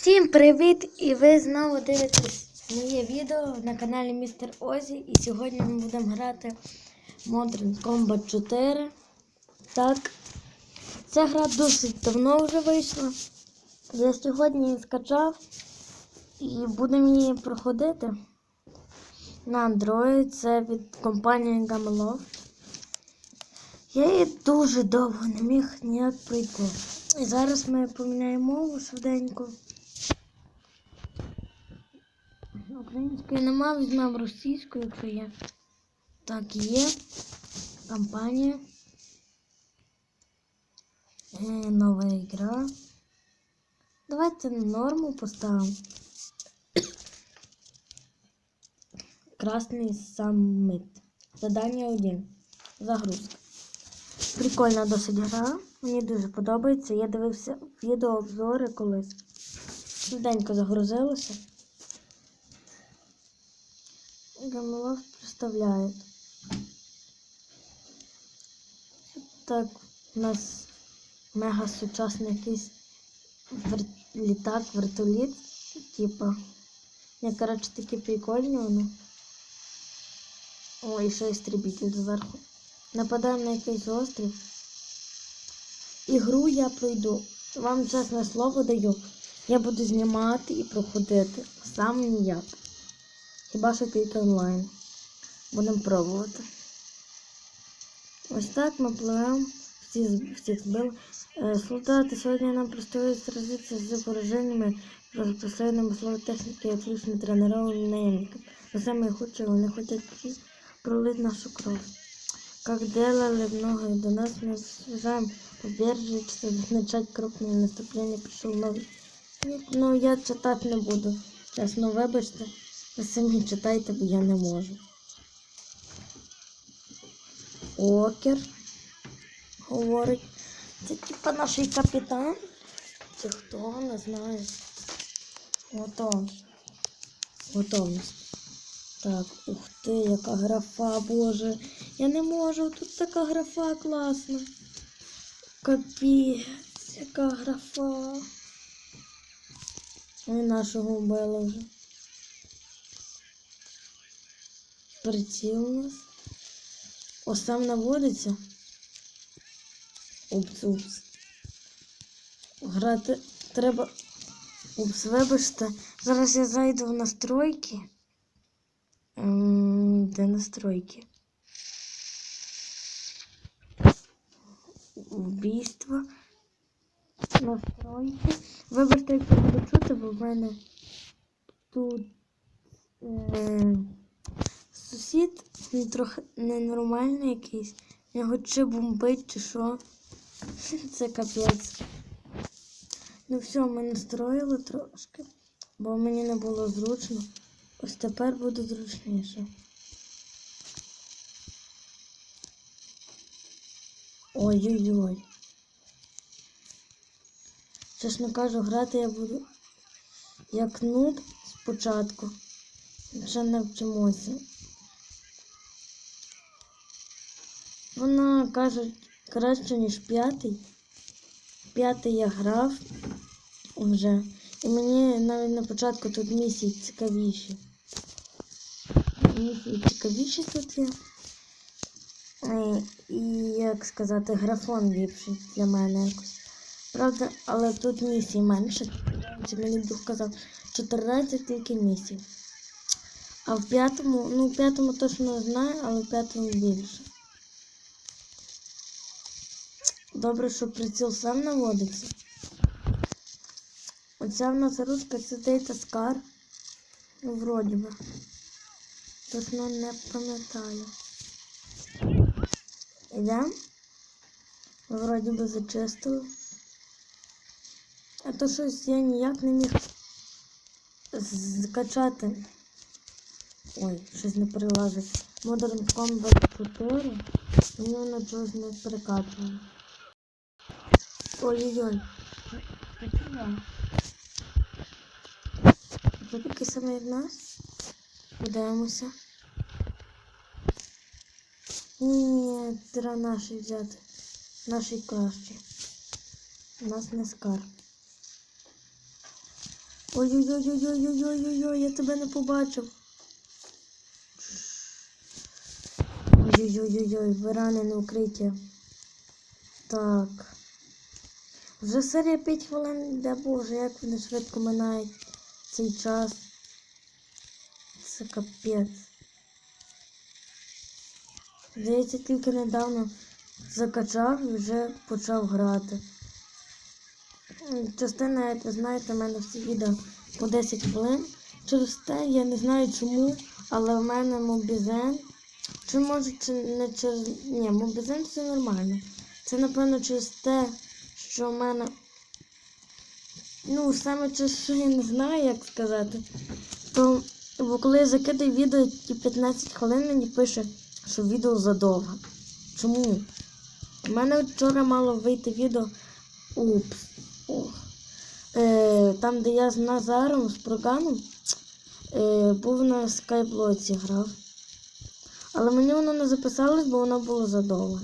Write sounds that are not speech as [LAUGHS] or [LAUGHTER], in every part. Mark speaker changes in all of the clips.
Speaker 1: Всім привіт! І ви знову дивитесь моє відео на каналі Містер Озі. І сьогодні ми будемо грати Modern Combat 4. Так, ця гра досить давно вже вийшла. Я сьогодні її скачав і будемо її проходити на Android. Це від компанії Gameloft. Я її дуже довго не міг ніяк пройти. І зараз ми поміняємо мову швиденько. Української нема, візьмемо російську, якщо є. Так, є. Компанія. Е, нова ігра. Давайте норму поставимо. Красний саммит. Задання 1. Загрузка. Прикольна досить гра. Мені дуже подобається. Я дивився відеообзори колись. Швиденько загрузилося. Гамелов представляє. Так, у нас мега сучасний якийсь літак, вертоліт. Типа. Я, коротше, такі прикольні вони. О, і ще істребитель зверху. Нападаємо на якийсь острів. Ігру я пройду. Вам чесне слово даю. Я буду знімати і проходити. Сам ніяк. Хіба що тільки онлайн. Будемо пробувати. Ось так ми пливемо. Всі, всіх збили. Е, солдати сьогодні нам предстоїть сразитися з пораженнями розпространеними слово техніки і отлично тренованими наємниками. Но самое худшее, вони хочуть пролить нашу кров. Как делали многое до нас, мы сражаем побережье, чтобы начать крупное наступление, пришел новый. Ні, Ну, я читати не буду. Чесно, вибачте. Ви самі читайте, бо я не можу. Окер говорить. Це типа наш капітан. Це хто, не знаю. Готов. Готовність. Так, ух ти, яка графа, боже. Я не можу, тут така графа класна. Капець, яка графа. Ой, нашого вбили вже. Приціл у нас. О, сам наводиться. Упс, упс. Грати треба. Упс, вибачте. Зараз я зайду в настройки. Де настройки? Вбійство. Настройки. Вибачте, як буду чути, бо в мене тут е, сусід він трохи ненормальний якийсь. Його чи бомбить, чи що. [LAUGHS] Це капець. Ну все, ми настроїли трошки, бо мені не було зручно. Ось тепер буде зручніше. Ой-ой-ой. Чесно кажу, грати я буду як нуб спочатку. Ще не Вона каже краще, ніж п'ятий. П'ятий я грав вже. І мені навіть на початку тут місії цікавіші. Місії цікавіші тут є. Е, І, як сказати, графон ліпший для мене якось. Правда, але тут місій менше. Це мені друг казав 14 тільки місій. А в п'ятому, ну в п'ятому точно не знаю, але в п'ятому більше. Добре, що приціл сам наводиться. Оця в нас ручка це Data Scar. Ну, вроді би. Точно не пам'ятаю. Ідемо. Вроді би зачистили. А то щось я ніяк не міг закачати. Ой, щось не перелазить. Modern Combat 4. Мені воно чогось не перекачує. Ой-ой-ой. Такий самий як нас. Подивимося. Ні, треба наші взяти. Наші кращі. У нас не скар. Ой-ой-ой-ой-ой-ой-ой-ой, я тебе не побачив. Ой-ой-ой-ой, ви ранене укриття. Так. Вже серія 5 хвилин йде, боже, як вони швидко минають цей час. Це капець. Здається, тільки недавно закачав і вже почав грати. Частина, як ви знаєте, в мене всі відео по 10 хвилин. Через те я не знаю чому, але в мене мобізен. Чи може чи не через. Ні, мобізен все нормально. Це напевно через те, що в мене. Ну, саме через що я не знаю, як сказати. То бо коли я закидаю відео, ті 15 хвилин мені пише, що відео задовго. Чому? У мене вчора мало вийти відео. Упс. Ох. Е, там, де я з Назаром, з Проганом, е, був на скайблоці грав. Але мені воно не записалось, бо воно було задовго.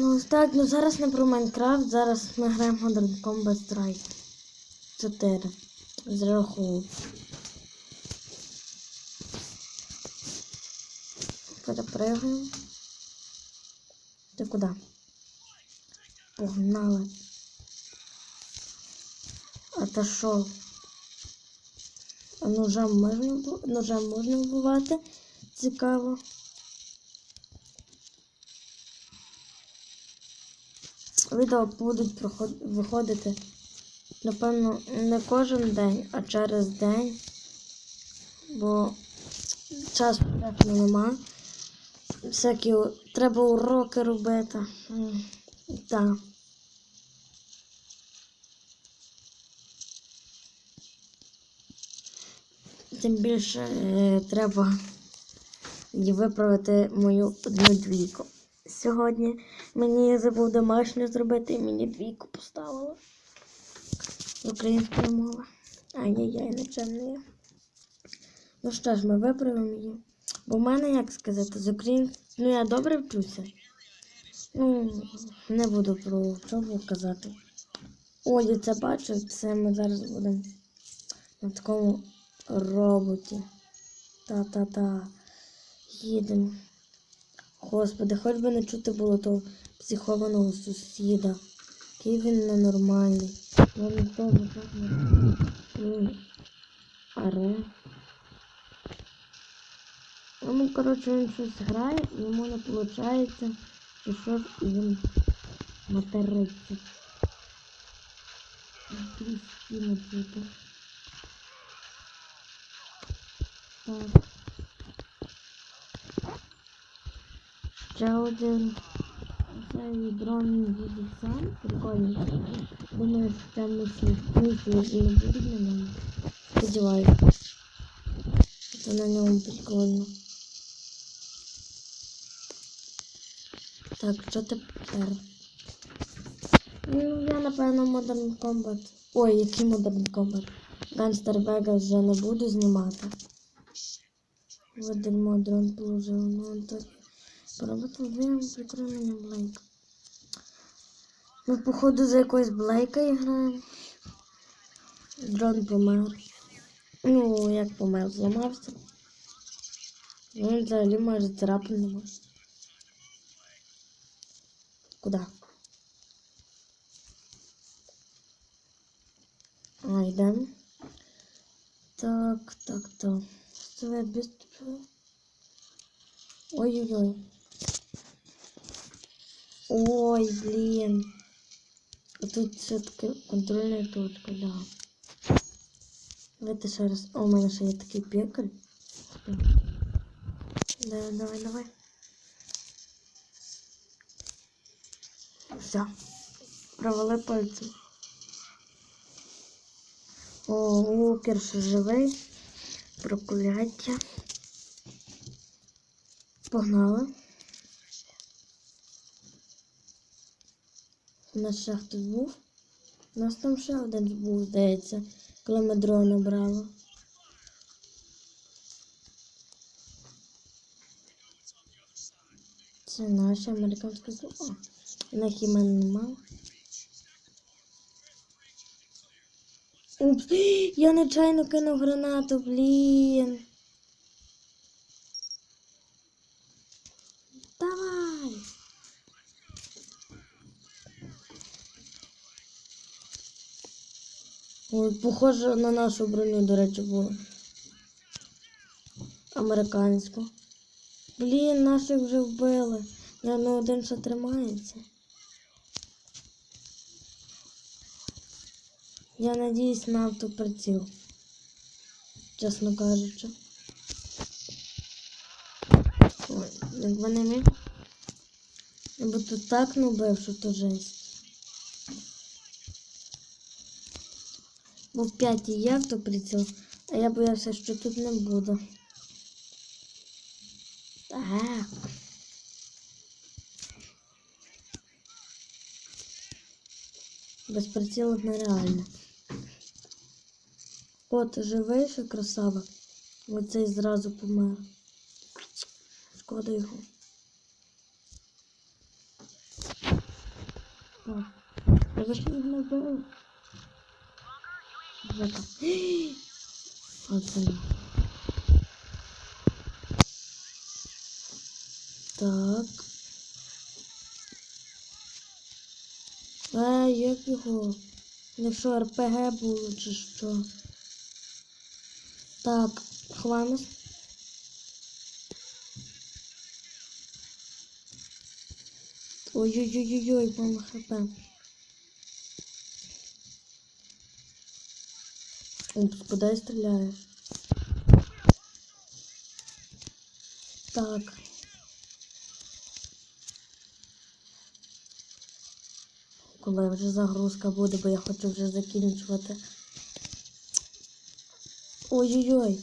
Speaker 1: Ну так, ну зараз не про Майнкрафт, зараз ми граємо Modern Combat Strike 4. Зраховую. Перепрыгаємо. Ти куди? Погнали. Отошов. А ножем можна, вб- ножем можна вбивати. Цікаво. Відео будуть виходити, напевно, не кожен день, а через день. Бо часу просто нема. Всякі треба уроки робити. Так. Тим більше е, треба виправити мою одну двійку. Сьогодні мені забув домашню зробити і мені двійку поставила. З української мови. Ай-яй-яй, нечемно я. Ну що ж, ми виправимо її. Бо в мене, як сказати, з україн... Ну я добре вчуся. Ну, не буду про чому казати. Я це бачу, це ми зараз будемо на такому роботі. Та-та-та. Їдемо. Господи, хоч би не чути було того психованого сусіда. Який він ненормальний. Теж так не Аре. Ну, коротше, він щось грає, йому не виходить, чи щось, і він материться. Тріски чути. Так. Ще один. Цей дрон їде сам. Прикольно. Думаю, що там місії місії не будуть на ньому. Сподіваюся. Це на ньому прикольно. Так, що тепер? Ну, я напевно Modern Combat. Ой, який Modern Combat? Gangster Vegas вже не буду знімати. Ведемо дрон положив. Ну, так. Поработав дві прикольний Блейк. Ми, походу, за якоюсь Блейка граємо. Дрон помер. Ну, як помер, зламався. Ну, він взагалі може царапин нема. Куда? А, йдемо. Так, так, так. Ой-ой-ой. Ой, блин. А тут все-таки контрольная точка, да. Давайте ще раз. О, у мене ще є такий пекаль. Давай, давай, давай. Все. Провали пальцем. О, Лукер живий. Прокляття. Погнали. У нас ще хтось був. У нас там ще один був, здається, коли ми дрона брали. Це наші американські слова. На хімен нема. Упс, [GASPS] я нечайно кинув гранату, блін. Давай. Ой, похоже на нашу броню, до речі, було. Американську. Блін, наших вже вбили. На один ще тримається. Я надіюсь на автоприціл. Чесно кажучи. Ой, як вони. Я би тут так нубив, що то жесть. Бо в п'ятій є автоприціл, а я боявся, що тут не буде. Так. Без прицілу нереально. О, ти живий, ще красава. Оцей зразу помер. Шкода його. О, я їх не вбили. Жека. [GASPS] Оце. Так. Е, як його? Не що, РПГ було чи що? Так, хвамес. Ой-ой-ой-ой, мама хп. Упс, куда я стреляю? Так. Коли вже загрузка буде, бо я хочу вже закінчувати. Ой-ой-ой.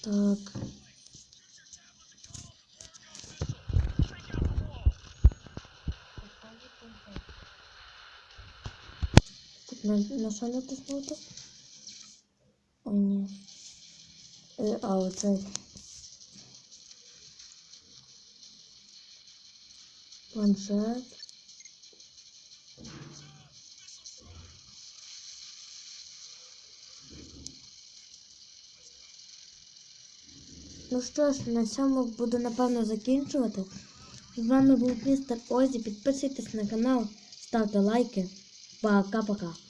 Speaker 1: Так. На, на що натиснути? Ой, ні. Е, а, оцей. Планшет. Ну що ж, на цьому буду напевно закінчувати. З вами був містер Озі. Підписуйтесь на канал, ставте лайки. Пока-пока.